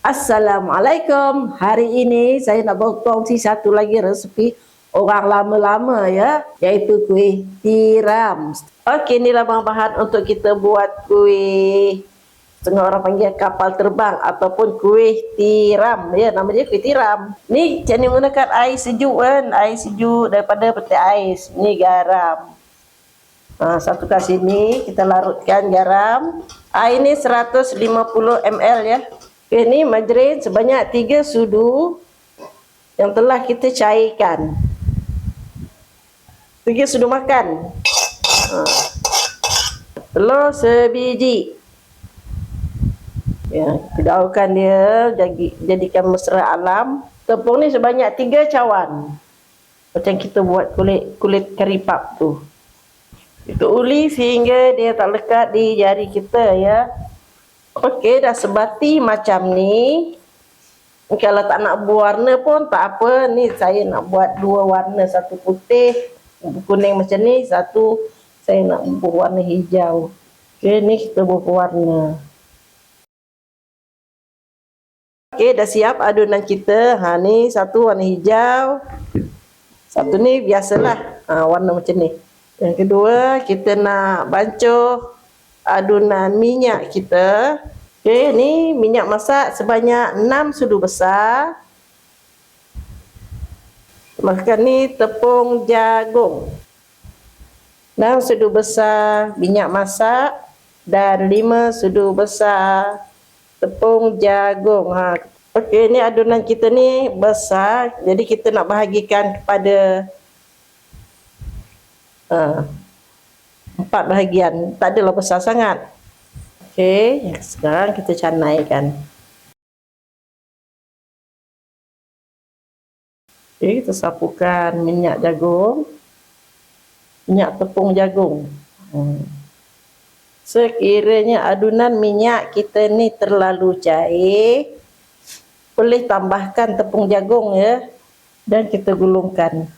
Assalamualaikum. Hari ini saya nak berkongsi satu lagi resepi orang lama-lama ya, iaitu kuih tiram. Okey, inilah bahan-bahan untuk kita buat kuih Setengah orang panggil kapal terbang ataupun kuih tiram. Ya, nama dia kuih tiram. Ni cara menggunakan air sejuk kan. Air sejuk daripada peti ais. Ni garam. Ha, satu kasih ni kita larutkan garam. Air ni 150 ml ya. Okay, ni majerin sebanyak 3 sudu yang telah kita cairkan. 3 sudu makan. Ha. Telur sebiji. Ya, kedaulkan dia jadi, jadikan mesra alam. Tepung ni sebanyak tiga cawan. Macam kita buat kulit kulit keripap tu. Itu uli sehingga dia tak lekat di jari kita ya. Okey, dah sebati macam ni. Kalau tak nak berwarna pun tak apa. Ni saya nak buat dua warna. Satu putih, kuning macam ni. Satu saya nak buat warna hijau. Okey, ni kita buat warna. Okey, dah siap adunan kita. Ha ni satu warna hijau. Satu ni biasalah. Ha warna macam ni. Yang kedua, kita nak bancuh adunan minyak kita. Okey, ni minyak masak sebanyak 6 sudu besar. Makan ni tepung jagung. 6 sudu besar minyak masak dan 5 sudu besar tepung jagung. Ha. Okey, ni adunan kita ni besar. Jadi kita nak bahagikan kepada uh, empat bahagian. Tak adalah besar sangat. Okey, sekarang kita canaikan. Okey, kita sapukan minyak jagung. Minyak tepung jagung. Hmm. Sekiranya adunan minyak kita ni terlalu cair, boleh tambahkan tepung jagung ya dan kita gulungkan.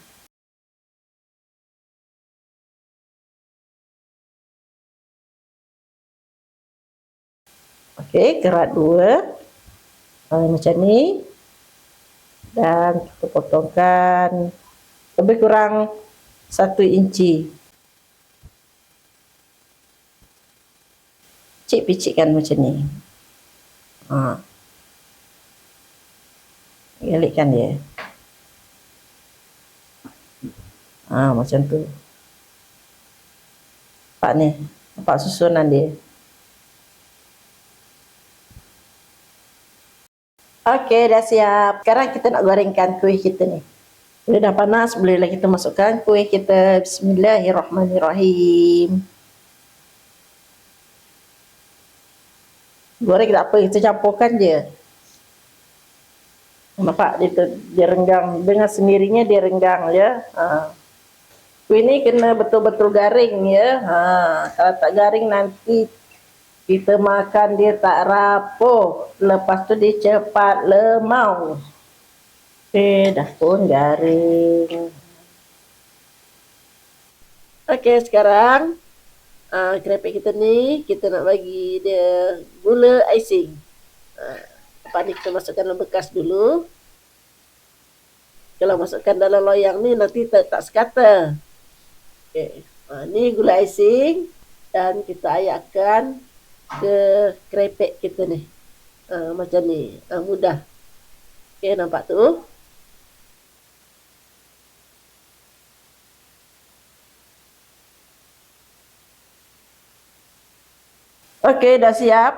Okey, kerat dua. Uh, macam ni. Dan kita potongkan lebih kurang satu inci. picit-picitkan macam ni. Ha. Galikkan dia. Ha, macam tu. Nampak ni. Nampak susunan dia. Okey, dah siap. Sekarang kita nak gorengkan kuih kita ni. Bila dah panas, bolehlah kita masukkan kuih kita. Bismillahirrahmanirrahim. goreng tak apa kita campurkan je nampak dia, dia renggang dengan sendirinya dia renggang ya ha. kuih ni kena betul-betul garing ya ha. kalau tak garing nanti kita makan dia tak rapuh lepas tu dia cepat lemau ok dah pun garing ok sekarang uh, kerepek kita ni kita nak bagi dia gula icing. Uh, apa ni kita masukkan dalam bekas dulu. Kalau masukkan dalam loyang ni nanti tak, tak sekata. Okey. Uh, ni gula icing dan kita ayakkan ke kerepek kita ni. Uh, macam ni. Uh, mudah. Okey nampak tu? Okey, dah siap.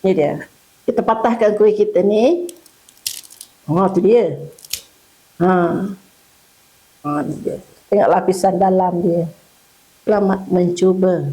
Ni dia. Kita patahkan kuih kita ni. Oh, tu dia. Ha. Ha, ni dia. Tengok lapisan dalam dia. Selamat mencuba.